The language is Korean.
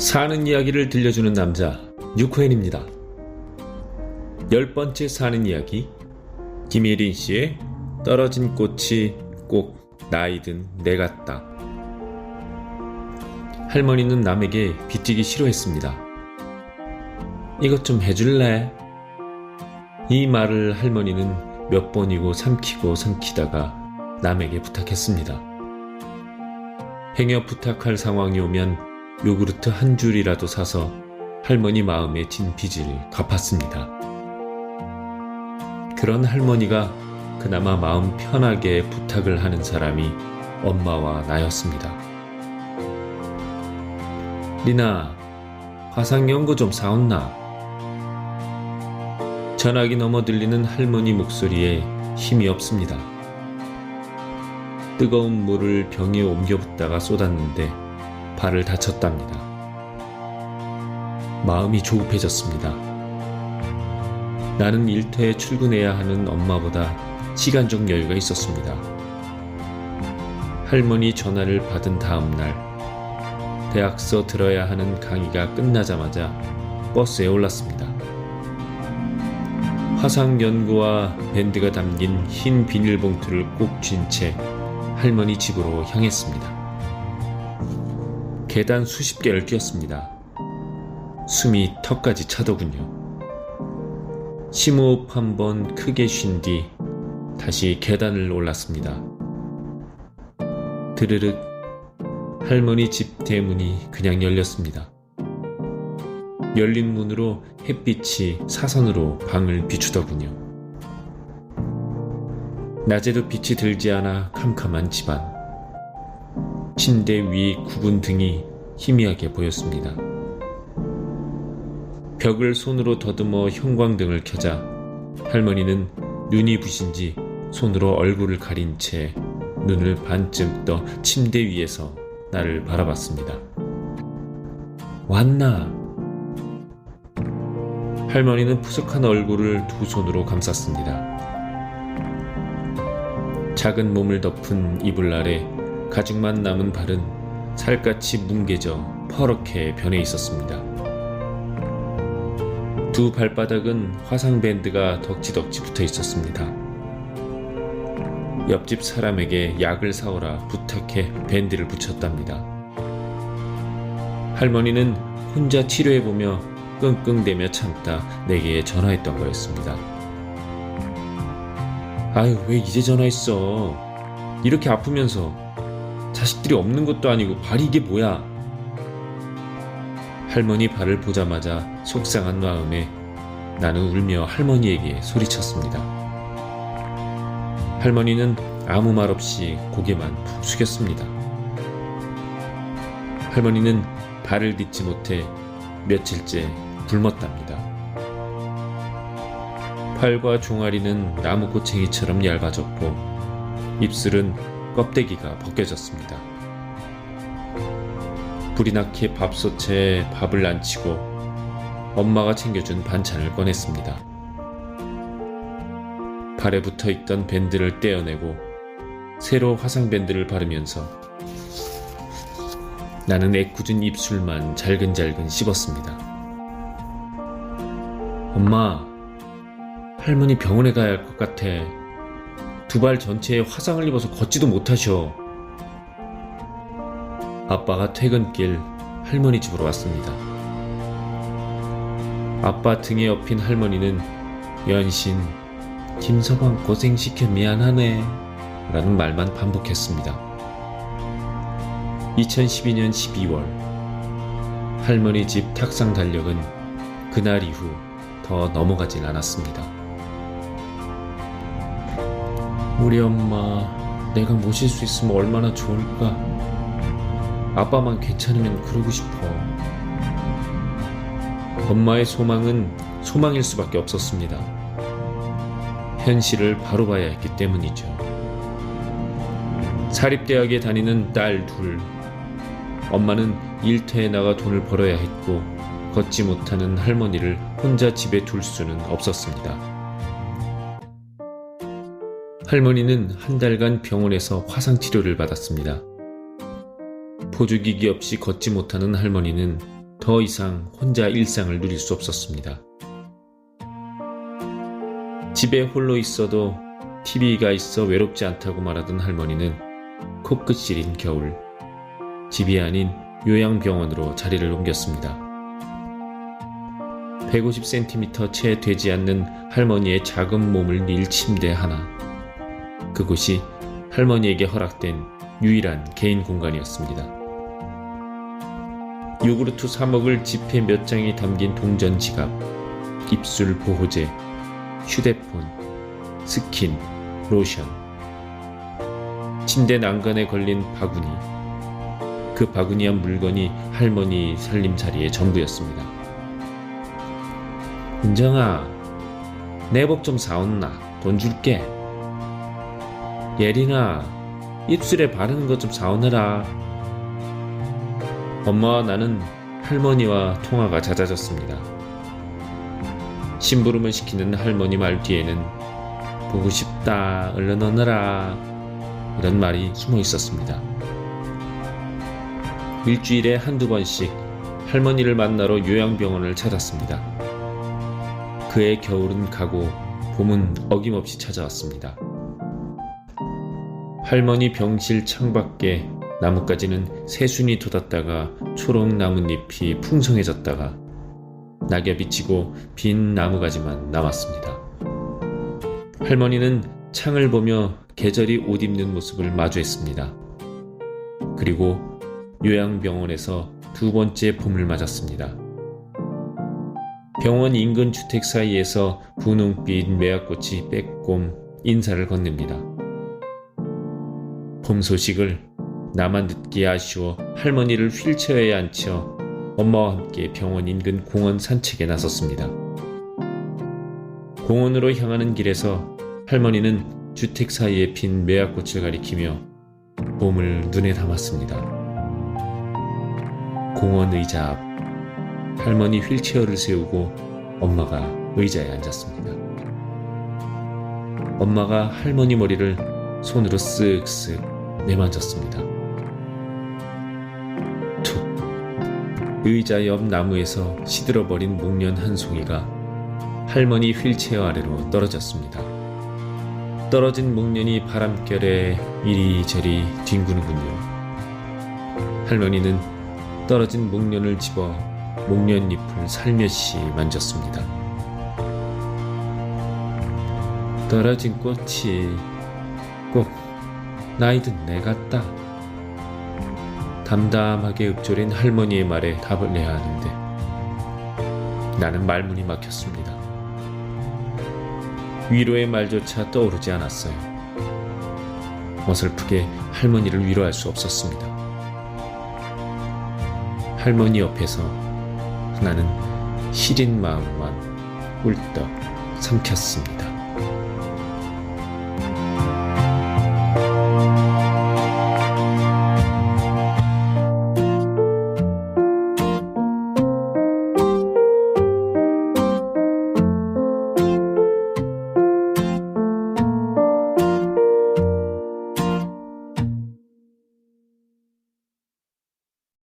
사는 이야기를 들려주는 남자 유코엔입니다. 열 번째 사는 이야기 김예린 씨의 떨어진 꽃이 꼭 나이든 내 같다. 할머니는 남에게 빚지기 싫어했습니다. 이것 좀 해줄래? 이 말을 할머니는 몇 번이고 삼키고 삼키다가 남에게 부탁했습니다. 행여 부탁할 상황이 오면 요구르트 한 줄이라도 사서 할머니 마음에 진 빚을 갚았습니다. 그런 할머니가 그나마 마음 편하게 부탁을 하는 사람이 엄마와 나였습니다. 리나, 화상연고 좀 사온나? 전화기 넘어 들리는 할머니 목소리에 힘이 없습니다. 뜨거운 물을 병에 옮겨 붓다가 쏟았는데 발을 다쳤답니다. 마음이 조급해졌습니다. 나는 일터에 출근해야 하는 엄마보다 시간적 여유가 있었습니다. 할머니 전화를 받은 다음 날, 대학서 들어야 하는 강의가 끝나자마자 버스에 올랐습니다. 화상 연구와 밴드가 담긴 흰 비닐봉투를 꼭 쥔 채 할머니 집으로 향했습니다. 계단 수십 개를 뛰었습니다. 숨이 턱까지 차더군요. 심호흡 한 번 크게 쉰 뒤 다시 계단을 올랐습니다. 드르륵 할머니 집 대문이 그냥 열렸습니다. 열린 문으로 햇빛이 사선으로 방을 비추더군요. 낮에도 빛이 들지 않아 캄캄한 집안. 침대 위 굽은 등이 희미하게 보였습니다. 벽을 손으로 더듬어 형광등을 켜자 할머니는 눈이 부신지 손으로 얼굴을 가린 채 눈을 반쯤 떠 침대 위에서 나를 바라봤습니다. 왔나? 할머니는 푸석한 얼굴을 두 손으로 감쌌습니다. 작은 몸을 덮은 이불 아래 가죽만 남은 발은 살갗이 뭉개져 퍼렇게 변해 있었습니다. 두 발바닥은 화상 밴드가 덕지덕지 붙어 있었습니다. 옆집 사람에게 약을 사오라 부탁해 밴드를 붙였답니다. 할머니는 혼자 치료해보며 끙끙대며 참다 내게 전화했던 거였습니다. 아유, 왜 이제 전화했어? 이렇게 아프면서 자식들이 없는 것도 아니고 발이 이게 뭐야? 할머니 발을 보자마자 속상한 마음에 나는 울며 할머니에게 소리쳤습니다. 할머니는 아무 말 없이 고개만 푹 숙였습니다. 할머니는 발을 딛지 못해 며칠째 굶었답니다. 팔과 종아리는 나무 고챙이처럼 얇아졌고 입술은 껍데기가 벗겨졌습니다. 불이 나게 밥솥에 밥을 안치고 엄마가 챙겨준 반찬을 꺼냈습니다. 발에 붙어 있던 밴드를 떼어내고 새로 화상 밴드를 바르면서 나는 애꿎은 입술만 잘근잘근 씹었습니다. 엄마, 할머니 병원에 가야 할 것 같아. 두 발 전체에 화상을 입어서 걷지도 못하셔. 아빠가 퇴근길 할머니 집으로 왔습니다. 아빠 등에 엎인 할머니는 연신 김서방 고생시켜 미안하네 라는 말만 반복했습니다. 2012년 12월 할머니 집 탁상 달력은 그날 이후 더 넘어가질 않았습니다. 우리 엄마 내가 모실 수 있으면 얼마나 좋을까? 아빠만 괜찮으면 그러고 싶어. 엄마의 소망은 소망일 수밖에 없었습니다. 현실을 바로 봐야 했기 때문이죠. 사립대학에 다니는 딸 둘. 엄마는 일터에 나가 돈을 벌어야 했고, 걷지 못하는 할머니를 혼자 집에 둘 수는 없었습니다. 할머니는 한 달간 병원에서 화상 치료를 받았습니다. 보조기기 없이 걷지 못하는 할머니는 더 이상 혼자 일상을 누릴 수 없었습니다. 집에 홀로 있어도 TV가 있어 외롭지 않다고 말하던 할머니는 코끝 시린 겨울 집이 아닌 요양병원으로 자리를 옮겼습니다. 150cm 채 되지 않는 할머니의 작은 몸을 닐 침대 하나. 그곳이 할머니에게 허락된 유일한 개인 공간이었습니다. 요구르트 사 먹을 지폐 몇 장이 담긴 동전 지갑, 입술 보호제, 휴대폰, 스킨, 로션. 침대 난간에 걸린 바구니. 그 바구니 한 물건이 할머니 살림살이의 전부였습니다. 은정아, 내복 좀 사온나? 돈 줄게. 예린아, 입술에 바르는 것 좀 사오느라. 엄마와 나는 할머니와 통화가 잦아졌습니다. 심부름을 시키는 할머니 말 뒤에는 보고 싶다, 얼른 오너라. 이런 말이 숨어 있었습니다. 일주일에 한두 번씩 할머니를 만나러 요양병원을 찾았습니다. 그의 겨울은 가고 봄은 어김없이 찾아왔습니다. 할머니 병실 창밖에 나뭇가지는 새순이 돋았다가 초록 나뭇잎이 풍성해졌다가 낙엽이 지고 빈 나무가지만 남았습니다. 할머니는 창을 보며 계절이 옷 입는 모습을 마주했습니다. 그리고 요양병원에서 두 번째 봄을 맞았습니다. 병원 인근 주택 사이에서 분홍빛 매화꽃이 빼꼼 인사를 건넵니다. 봄 소식을 나만 듣기에 아쉬워 할머니를 휠체어에 앉혀 엄마와 함께 병원 인근 공원 산책에 나섰습니다. 공원으로 향하는 길에서 할머니는 주택 사이에 핀 매화꽃을 가리키며 봄을 눈에 담았습니다. 공원 의자 앞 할머니 휠체어를 세우고 엄마가 의자에 앉았습니다. 엄마가 할머니 머리를 손으로 쓱쓱 내만졌습니다. 툭. 의자 옆 나무에서 시들어버린 목련 한 송이가 할머니 휠체어 아래로 떨어졌습니다. 떨어진 목련이 바람결에 이리저리 뒹구는군요. 할머니는 떨어진 목련을 집어 목련잎을 살며시 만졌습니다. 떨어진 꽃이 꼭 나이든 내 같다. 담담하게 읊조린 할머니의 말에 답을 내야 하는데 나는 말문이 막혔습니다. 위로의 말조차 떠오르지 않았어요. 어설프게 할머니를 위로할 수 없었습니다. 할머니 옆에서 나는 시린 마음만 꿀떡 삼켰습니다.